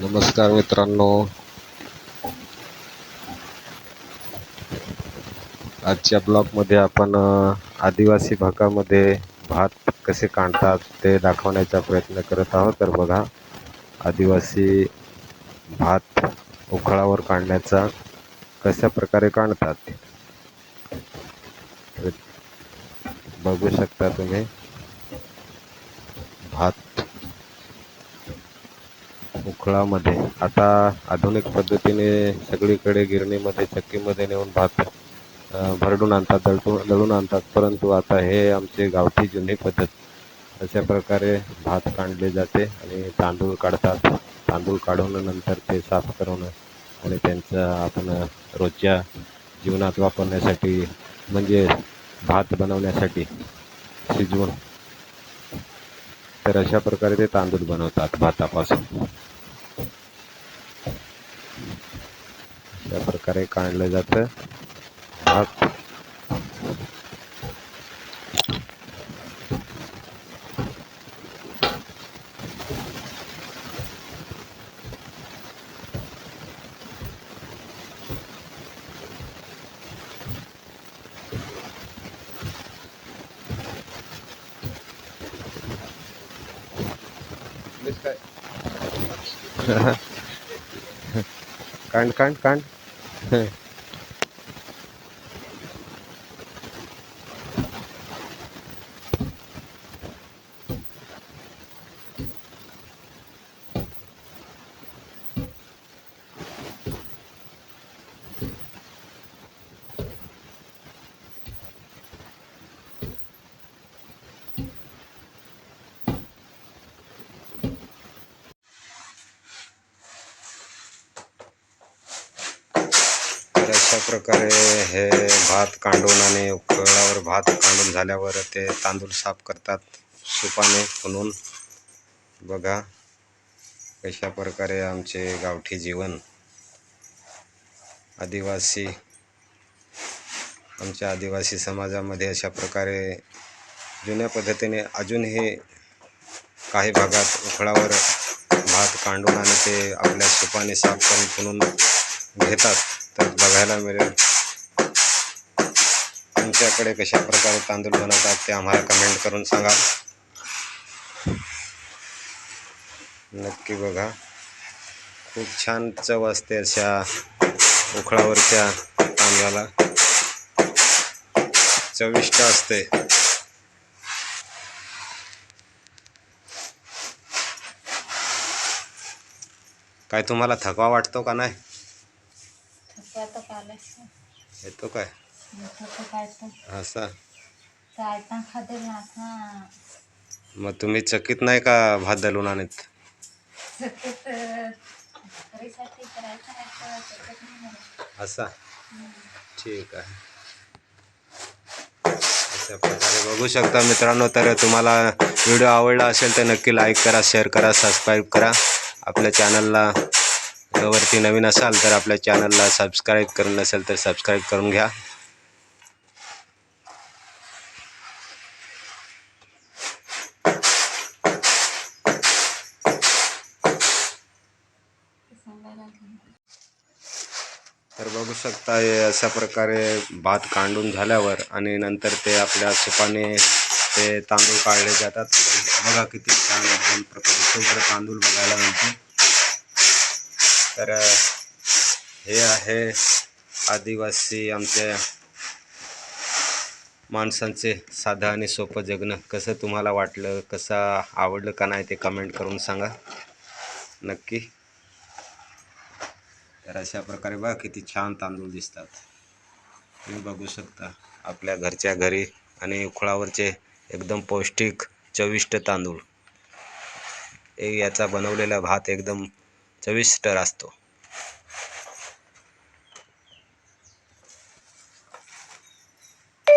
नमस्कार मित्रांनो. आजच्या ब्लॉगमध्ये आपण आदिवासी भागामध्ये भात कसे काढतात ते दाखवण्याचा प्रयत्न करत आहोत. तर बघा आदिवासी भात उखळावर काढण्याचा कशा प्रकारे काढतात बघू शकता तुम्ही. भात उखळामध्ये आता आधुनिक पद्धतीने सगळीकडे गिरणीमध्ये चक्कीमध्ये नेऊन भात भरडून आणतात दळतून दळून आणतात. परंतु आता हे आमचे गावठी जुनी पद्धत. अशा प्रकारे भात काढले जाते आणि तांदूळ काढतात. तांदूळ काढून नंतर ते साफ करून आणि त्यांचं आपण रोजच्या जीवनात वापरण्यासाठी म्हणजे भात बनवण्यासाठी शिजवून तर अशा प्रकारे ते तांदूळ बनवतात भातापासून. अशा प्रकारे काढलं जातं. भात कांड कांड कांड. হ্যাঁ तर अशा प्रकारे हे भात कांडून आणि उकळावर भात कांडून झाल्यावर ते तांदूळ साफ करतात सुपाने फुलून. बघा कशा प्रकारे आमचे गावठी जीवन. आदिवासी आमच्या आदिवासी समाजामध्ये अशा प्रकारे जुन्या पद्धतीने अजूनही काही भागात उखळावर भात कांडून आणि ते आपल्या सुपाने साफ करून फुलून घेतात. तर बघायला मिळेल. तुमच्याकडे कशा प्रकारे तांदूळ बनवतात ते आम्हाला कमेंट करून सांगा. नक्की बघा. खूप छान चव असते अशा उखळावरच्या तांदळाला. चविष्ट असते. काय तुम्हाला थकवा वाटतो का नाही? कालच येतो काय? असा हा मग तुम्ही चकित नाही का भात दलून आणत. असा. ठीक आहे. अशा प्रकारे बघू शकता मित्रांनो तर तुम्हाला व्हिडिओ आवडला असेल तर नक्की लाईक करा शेअर करा सबस्क्राईब करा. आपल्या चॅनलला वरती नवीन असाल तर आपल्या चॅनलला सबस्क्राईब करून नसेल तर सबस्क्राईब करून घ्या. तर बघू शकता हे अशा प्रकारे भात कांडून झाल्यावर आणि नंतर ते आपल्या सुपाने ते तांदूळ काढले जातात. बघा किती छान एकदम प्रकारे शुभ्र तांदूळ बघायला मिळते. तर हे आहे आदिवासी आमच्या माणसांचे साधं आणि सोपं जगणं. कसं तुम्हाला वाटलं? कसं आवडलं का नाही ते कमेंट करून सांगा. नक्की. तर अशा प्रकारे बघा किती छान तांदूळ दिसतात. तुम्ही बघू शकता आपल्या घरच्या घरी आणि उखळावरचे एकदम पौष्टिक चविष्ट तांदूळ. एक याचा बनवलेला भात एकदम चविष्ट असतो.